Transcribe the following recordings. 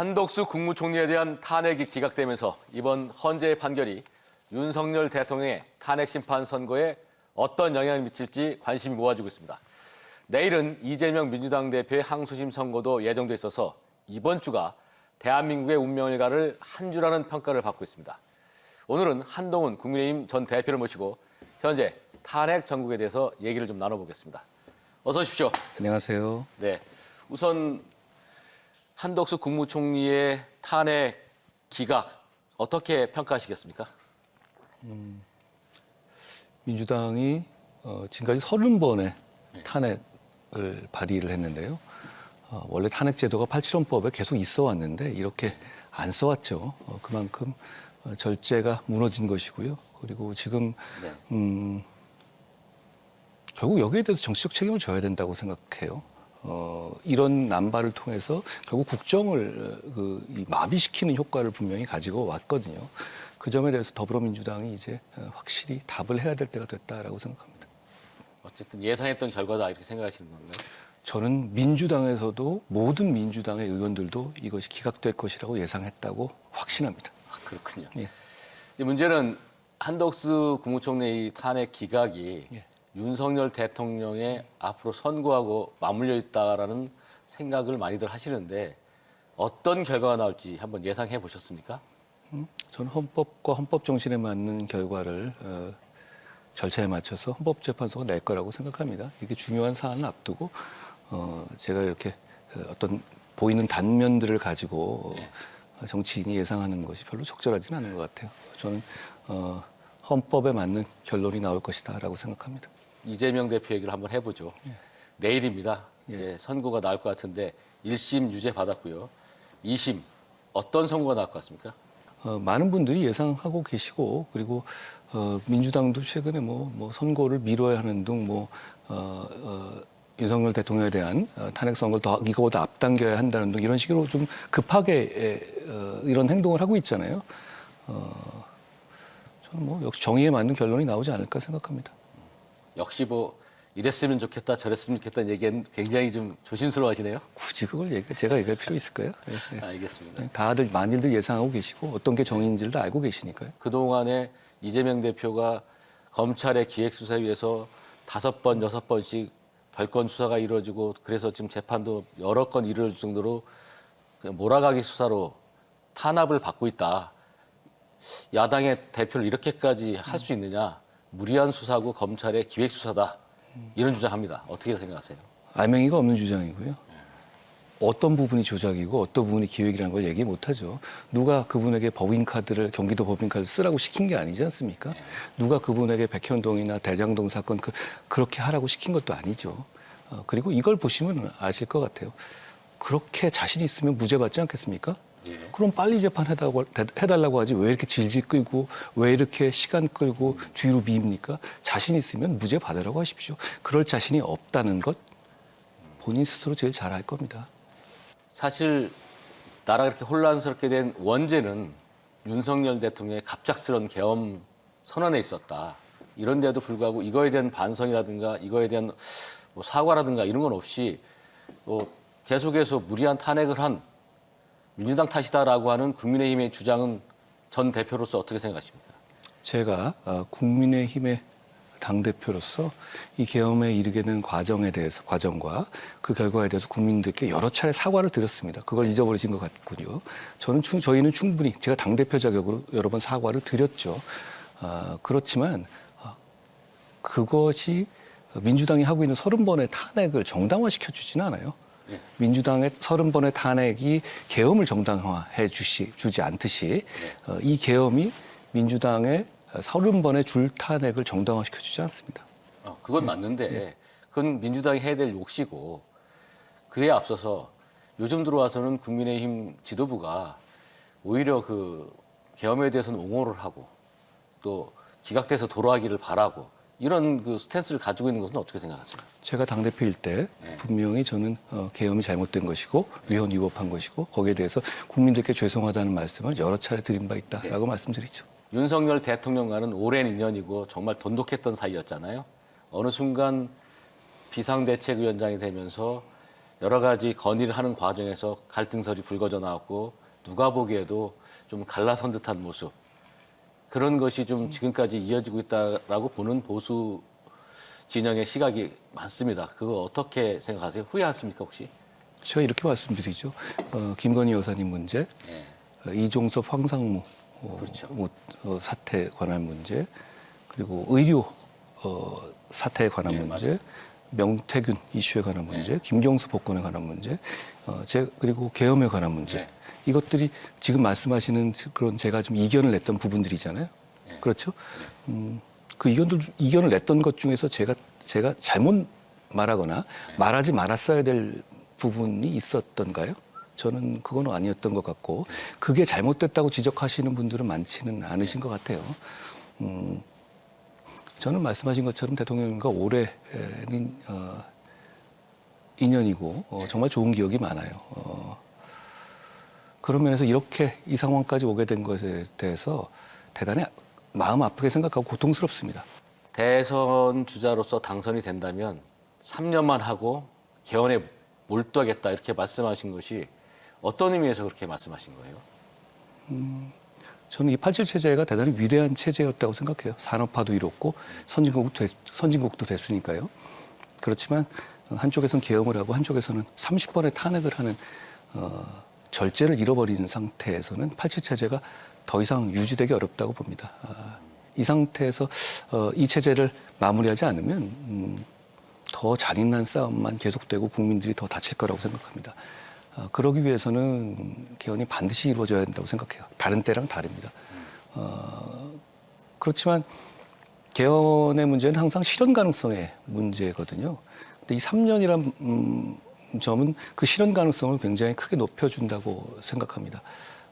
한덕수 국무총리에 대한 탄핵이 기각되면서 이번 헌재의 판결이 윤석열 대통령의 탄핵 심판 선거에 어떤 영향을 미칠지 관심이 모아지고 있습니다. 내일은 이재명 민주당 대표의 항소심 선고도 예정돼 있어서 이번 주가 대한민국의 운명을 가를 한 주라는 평가를 받고 있습니다. 오늘은 한동훈 국민의힘 전 대표를 모시고 현재 탄핵 전국에 대해서 얘기를 좀 나눠보겠습니다. 어서 오십시오. 안녕하세요. 네. 우선 한덕수 국무총리의 탄핵 기각 어떻게 평가하시겠습니까? 민주당이 어, 지금까지 30번의 탄핵을 발의를 했는데요. 어, 원래 탄핵 제도가 87원법에 계속 있어 왔는데 이렇게 안 써왔죠. 어, 그만큼 어, 절제가 무너진 것이고요. 그리고 지금 네. 음, 결국 여기에 대해서 정치적 책임을 져야 된다고 생각해요. 어, 이런 남발을 통해서 결국 국정을 어, 그, 이 마비시키는 효과를 분명히 가지고 왔거든요. 그 점에 대해서 더불어민주당이 이제 어, 확실히 답을 해야 될 때가 됐다라고 생각합니다. 어쨌든 예상했던 결과다 이렇게 생각하시는 건가요? 저는 민주당에서도 모든 민주당의 의원들도 이것이 기각될 것이라고 예상했다고 확신합니다. 아, 그렇군요. 예. 이 문제는 한덕수 국무총리 의 탄핵 기각이 예. 윤석열 대통령의 앞으로 선고하고 맞물려 있다라는 생각을 많이들 하시는데 어떤 결과가 나올지 한번 예상해 보셨습니까? 음, 저는 헌법과 헌법 정신에 맞는 결과를 어, 절차에 맞춰서 헌법재판소가 낼 거라고 생각합니다. 이게 중요한 사안을 앞두고 어, 제가 이렇게 어, 어떤 보이는 단면들을 가지고 예. 어, 정치인이 예상하는 것이 별로 적절하지는 않은 것 같아요. 저는 어, 헌법에 맞는 결론이 나올 것이다라고 생각합니다. 이재명 대표 얘기를 한번 해보죠. 내일입니다. 예. 이제 선고가 나올 것 같은데 1심 유죄 받았고요. 2심 어떤 선고가 나올 것 같습니까? 어, 많은 분들이 예상하고 계시고 그리고 어, 민주당도 최근에 뭐, 뭐 선거를 미뤄야 하는 등뭐 어, 어, 윤석열 대통령에 대한 어, 탄핵 선거를 더 이거보다 앞당겨야 한다는 등 이런 식으로 좀 급하게 에, 어, 이런 행동을 하고 있잖아요. 어, 저는 뭐 역시 정의에 맞는 결론이 나오지 않을까 생각합니다. 역시 뭐 이랬으면 좋겠다 저랬으면 좋겠다는 얘기는 굉장히 좀 조심스러워하시네요. 굳이 그걸 얘기, 제가 얘기할 필요 있을까요? 예, 예. 알겠습니다. 다들 많이들 예상하고 계시고 어떤 게 정의인지를 다 알고 계시니까요. 그동안에 이재명 대표가 검찰의 기획수사위에서 다섯 번, 여섯 번씩 별건 수사가 이루어지고 그래서 지금 재판도 여러 건 이루어질 정도로 그냥 몰아가기 수사로 탄압을 받고 있다. 야당의 대표를 이렇게까지 할 수 있느냐. 무리한 수사고 검찰의 기획 수사다. 이런 주장합니다. 어떻게 생각하세요? 알맹이가 없는 주장이고요. 어떤 부분이 조작이고 어떤 부분이 기획이라는 걸 얘기 못하죠. 누가 그분에게 법인카드를 경기도 법인카드 쓰라고 시킨 게 아니지 않습니까? 누가 그분에게 백현동이나 대장동 사건 그, 그렇게 하라고 시킨 것도 아니죠. 어, 그리고 이걸 보시면 아실 것 같아요. 그렇게 자신 있으면 무죄 받지 않겠습니까? 예. 그럼 빨리 재판해달라고 해달라고 하지 왜 이렇게 질질 끌고 왜 이렇게 시간 끌고 뒤로 미입니까? 자신 있으면 무죄 받으라고 하십시오. 그럴 자신이 없다는 것 본인 스스로 제일 잘 알 겁니다. 사실 나라가 이렇게 혼란스럽게 된 원죄는 윤석열 대통령의 갑작스러운 계엄 선언에 있었다. 이런데도 불구하고 이거에 대한 반성이라든가 이거에 대한 뭐 사과라든가 이런 건 없이 뭐 계속해서 무리한 탄핵을 한 민주당 탓이다라고 하는 국민의힘의 주장은 전 대표로서 어떻게 생각하십니까? 제가 어, 국민의힘의 당 대표로서 이 계엄에 이르게 된 과정에 대해서 과정과 그 결과에 대해서 국민들께 여러 차례 사과를 드렸습니다. 그걸 잊어버리신 것 같군요. 저는 충- 저희는 충분히 제가 당 대표 자격으로 여러 번 사과를 드렸죠. 아, 그렇지만 아, 그것이 민주당이 하고 있는 서른 번의 탄핵을 정당화시켜 주지는 않아요. 예. 민주당의 서른 번의 탄핵이 계엄을 정당화해 주시, 주지 않듯이 어, 이 계엄이 민주당의 서른 번의 줄 탄핵을 정당화시켜 주지 않습니다. 어, 그건 맞는데 그건 민주당이 해야 될 몫이고 그에 앞서서 요즘 들어와서는 국민의힘 지도부가 오히려 그 계엄에 대해서는 옹호를 하고 또 기각돼서 돌아가기를 바라고 이런 그 스탠스를 가지고 있는 것은 어떻게 생각하세요? 제가 당대표일 때 네. 분명히 저는 어, 계엄이 잘못된 것이고 위헌 위법한 것이고 거기에 대해서 국민들께 죄송하다는 말씀을 여러 차례 드린 바 있다라고 말씀드리죠. 윤석열 대통령과는 오랜 인연이고 정말 돈독했던 사이였잖아요. 어느 순간 비상대책위원장이 되면서 여러 가지 건의를 하는 과정에서 갈등설이 불거져 나왔고 누가 보기에도 좀 갈라선 듯한 모습 그런 것이 좀 지금까지 이어지고 있다라고 보는 보수 진영의 시각이 많습니다. 그거 어떻게 생각하세요? 후회하십니까 혹시? 제가 이렇게 말씀드리죠. 어, 김건희 여사님 문제, 예. 어, 이종섭 황상무 어, 그렇죠. 뭐, 어, 사태에 관한 문제, 그리고 의료 어, 사태에 관한 예, 문제, 명태균 이슈에 관한 문제, 김경수 복권에 관한 문제, 어, 제, 그리고 계엄에 관한 문제. 네. 이것들이 지금 말씀하시는 그런 제가 좀 이견을 냈던 부분들이잖아요. 그렇죠? 음, 그 이견들 주- 이견을 냈던 것 중에서 제가 제가 잘못 말하거나 말하지 말았어야 될 부분이 있었던가요? 저는 그건 아니었던 것 같고 그게 잘못됐다고 지적하시는 분들은 많지는 않으신 것 같아요. 음, 저는 말씀하신 것처럼 대통령과 올해는 어, 인연이고 어, 정말 좋은 기억이 많아요. 어, 그런 면에서 이렇게 이 상황까지 오게 된 것에 대해서 대단히 마음 아프게 생각하고 고통스럽습니다. 대선 주자로서 당선이 된다면 3년만 하고 개헌에 몰두하겠다 이렇게 말씀하신 것이 어떤 의미에서 그렇게 말씀하신 거예요? 저는 이 87 체제가 대단히 위대한 체제였다고 생각해요. 산업화도 이뤘고 선진국 됐, 선진국도 됐으니까요. 그렇지만 한쪽에서는 계엄을 하고 한쪽에서는 30번의 탄핵을 하는 어, 절제를 잃어버리는 상태에서는 87 체제가 더 이상 유지되기 어렵다고 봅니다. 아, 이 상태에서 어, 이 체제를 마무리하지 않으면 음, 더 잔인한 싸움만 계속되고 국민들이 더 다칠 거라고 생각합니다. 어, 그러기 위해서는 개헌이 반드시 이루어져야 된다고 생각해요. 다른 때랑 다릅니다. 어, 그렇지만 개헌의 문제는 항상 실현 가능성의 문제거든요. 근데 이 3년이란 음, 점은 그 실현 가능성을 굉장히 크게 높여준다고 생각합니다.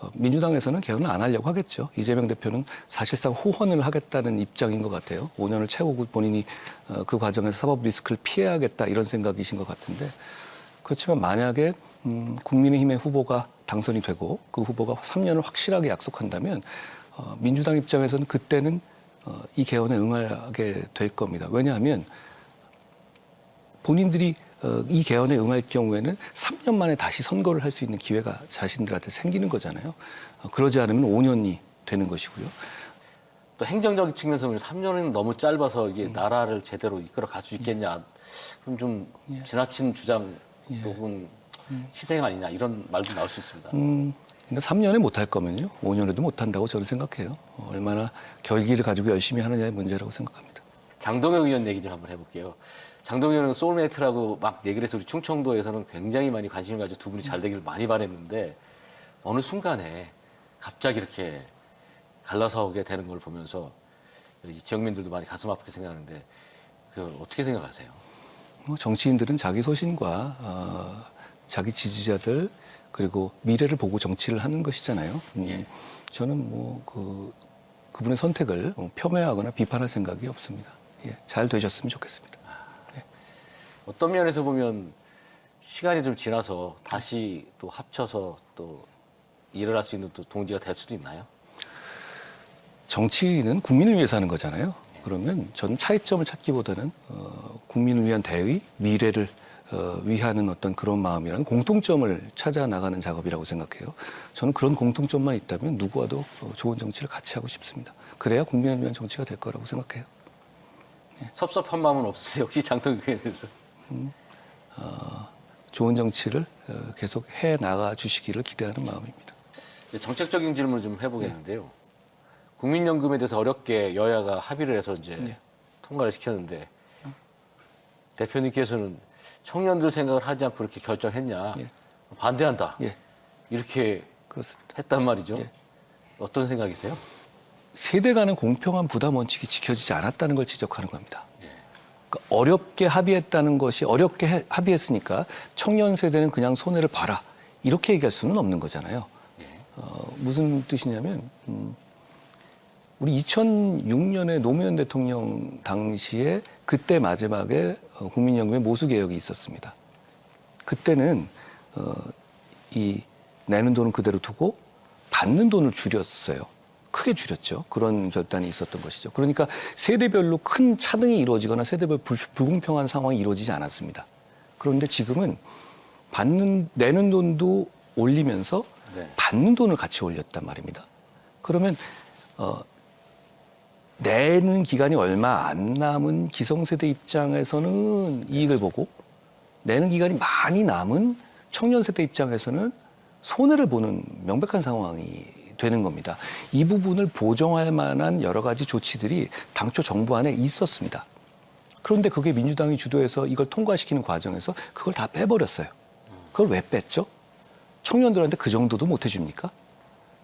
어, 민주당에서는 개헌을 안 하려고 하겠죠. 이재명 대표는 사실상 호언을 하겠다는 입장인 것 같아요. 5년을 채우고 본인이 어, 그 과정에서 사법 리스크를 피해야겠다 이런 생각이신 것 같은데 그렇지만 만약에 음, 국민의힘의 후보가 당선이 되고 그 후보가 3년을 확실하게 약속한다면 어, 민주당 입장에서는 그때는 어, 이 개헌에 응하게 될 겁니다. 왜냐하면 본인들이 어, 이 개헌에 응할 경우에는 3년 만에 다시 선거를 할 수 있는 기회가 자신들한테 생기는 거잖아요. 어, 그러지 않으면 5년이 되는 것이고요. 또 행정적인 측면에서 보면 3년은 너무 짧아서 이게 나라를 제대로 이끌어 갈 수 있겠냐. 그럼 좀 지나친 주장 혹은 희생 아니냐 이런 말도 나올 수 있습니다. 음, 근데 3년에 못할 거면요. 5년에도 못 한다고 저는 생각해요. 어, 얼마나 결기를 가지고 열심히 하느냐의 문제라고 생각합니다. 장동혁 의원 얘기 좀 한번 해볼게요. 장동혁 의원은 소울메이트라고 막 얘기를 해서 우리 충청도에서는 굉장히 많이 관심을 가지고 두 분이 잘 되길 많이 바랬는데 어느 순간에 갑자기 이렇게 갈라서게 되는 걸 보면서 이 지역민들도 많이 가슴 아프게 생각하는데 그 어떻게 생각하세요? 뭐 정치인들은 자기 소신과 어, 자기 지지자들 그리고 미래를 보고 정치를 하는 것이잖아요. 음, 예. 저는 뭐 그 그분의 선택을 어, 폄훼하거나 비판할 생각이 없습니다. 예, 잘 되셨으면 좋겠습니다. 어떤 면에서 보면 시간이 좀 지나서 다시 또 합쳐서 또 일을 할 수 있는 또 동지가 될 수도 있나요? 정치는 국민을 위해서 하는 거잖아요. 그러면 저는 차이점을 찾기보다는 어, 국민을 위한 대의, 미래를 어, 위하는 어떤 그런 마음이라는 공통점을 찾아 나가는 작업이라고 생각해요. 저는 그런 공통점만 있다면 누구와도 어, 좋은 정치를 같이 하고 싶습니다. 그래야 국민을 위한 정치가 될 거라고 생각해요. 섭섭한 마음은 없으세요? 혹시 장동혁 의원에 대해서? 좋은 정치를 어, 계속 해 나가 주시기를 기대하는 마음입니다. 정책적인 질문을 좀 해보겠는데요. 국민연금에 대해서 어렵게 여야가 합의를 해서 이제 네. 통과를 시켰는데 대표님께서는 청년들 생각을 하지 않고 이렇게 결정했냐 예. 반대한다 예, 이렇게 그렇습니다. 했단 말이죠. 예. 어떤 생각이세요? 세대 간의 공평한 부담 원칙이 지켜지지 않았다는 걸 지적하는 겁니다. 어렵게 합의했다는 것이 어렵게 해- 합의했으니까 청년 세대는 그냥 손해를 봐라 이렇게 얘기할 수는 없는 거잖아요. 예. 어, 무슨 뜻이냐면 음, 우리 2006년에 노무현 대통령 당시에 그때 마지막에 어, 국민연금의 모수 개혁이 있었습니다. 그때는 어, 이 내는 돈은 그대로 두고 받는 돈을 줄였어요. 크게 줄였죠. 그런 결단이 있었던 것이죠. 그러니까 세대별로 큰 차등이 이루어지거나 세대별 불, 불공평한 상황이 이루어지지 않았습니다. 그런데 지금은 받는 내는 돈도 올리면서 네. 받는 돈을 같이 올렸단 말입니다. 그러면 어, 내는 기간이 얼마 안 남은 기성세대 입장에서는 이익을 보고 내는 기간이 많이 남은 청년 세대 입장에서는 손해를 보는 명백한 상황이 되는 겁니다. 이 부분을 보정할 만한 여러 가지 조치들이 당초 정부 안에 있었습니다. 그런데 그게 민주당이 주도해서 이걸 통과시키는 과정에서 그걸 다 빼버렸어요. 그걸 왜 뺐죠? 청년들한테 그 정도도 못 해줍니까?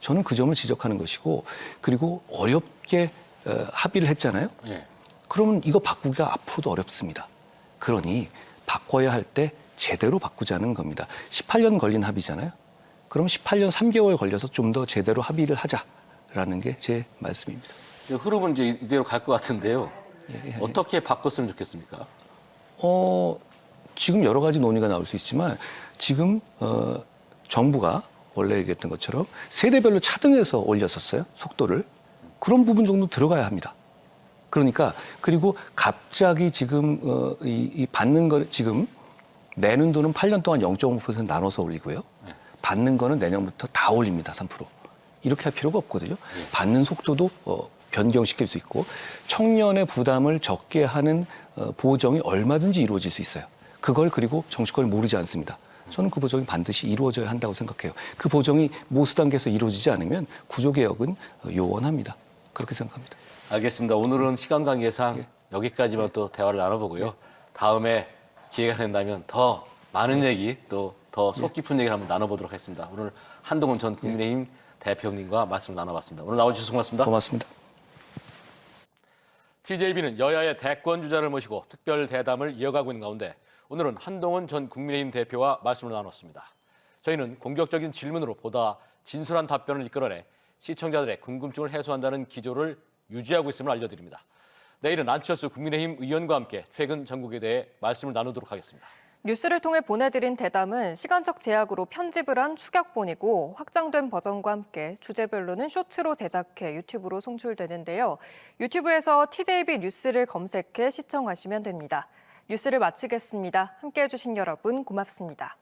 저는 그 점을 지적하는 것이고 그리고 어렵게 어, 합의를 했잖아요. 예. 그러면 이거 바꾸기가 앞으로도 어렵습니다. 그러니 바꿔야 할 때 제대로 바꾸자는 겁니다. 18년 걸린 합의잖아요. 그럼 18년 3개월 걸려서 좀 더 제대로 합의를 하자라는 게 제 말씀입니다. 이제 흐름은 이제 이대로 갈 것 같은데요. 어떻게 바꿨으면 좋겠습니까? 어, 지금 여러 가지 논의가 나올 수 있지만 지금 어, 정부가 원래 얘기했던 것처럼 세대별로 차등해서 올렸었어요 속도를 그런 부분 정도 들어가야 합니다. 그러니까 그리고 갑자기 지금 어, 이, 이 받는 거 지금 내는 돈은 8년 동안 0.5% 나눠서 올리고요. 받는 거는 내년부터 다 올립니다. 3%. 이렇게 할 필요가 없거든요. 받는 속도도 어, 변경시킬 수 있고 청년의 부담을 적게 하는 어, 보정이 얼마든지 이루어질 수 있어요. 그걸 그리고 정치권이 모르지 않습니다. 저는 그 보정이 반드시 이루어져야 한다고 생각해요. 그 보정이 모수 단계에서 이루어지지 않으면 구조 개혁은 어, 요원합니다. 그렇게 생각합니다. 알겠습니다. 오늘은 시간 관계상 여기까지만 또 대화를 나눠보고요. 다음에 기회가 된다면 더 많은 얘기 또 더 속 깊은 얘기를 한번 나눠보도록 하겠습니다. 오늘 한동훈 전 국민의힘 대표님과 말씀 나눠봤습니다. 오늘 나와주셔서 고맙습니다. 고맙습니다. TJB는 여야의 대권 주자를 모시고 특별 대담을 이어가고 있는 가운데 오늘은 한동훈 전 국민의힘 대표와 말씀을 나눴습니다. 저희는 공격적인 질문으로 보다 진솔한 답변을 이끌어내 시청자들의 궁금증을 해소한다는 기조를 유지하고 있음을 알려드립니다. 내일은 안철수 국민의힘 의원과 함께 최근 전국에 대해 말씀을 나누도록 하겠습니다. 뉴스를 통해 보내드린 대담은 시간적 제약으로 편집을 한 축약본이고 확장된 버전과 함께 주제별로는 쇼츠로 제작해 유튜브로 송출되는데요. 유튜브에서 TJB 뉴스를 검색해 시청하시면 됩니다. 뉴스를 마치겠습니다. 함께 해 주신 여러분 고맙습니다.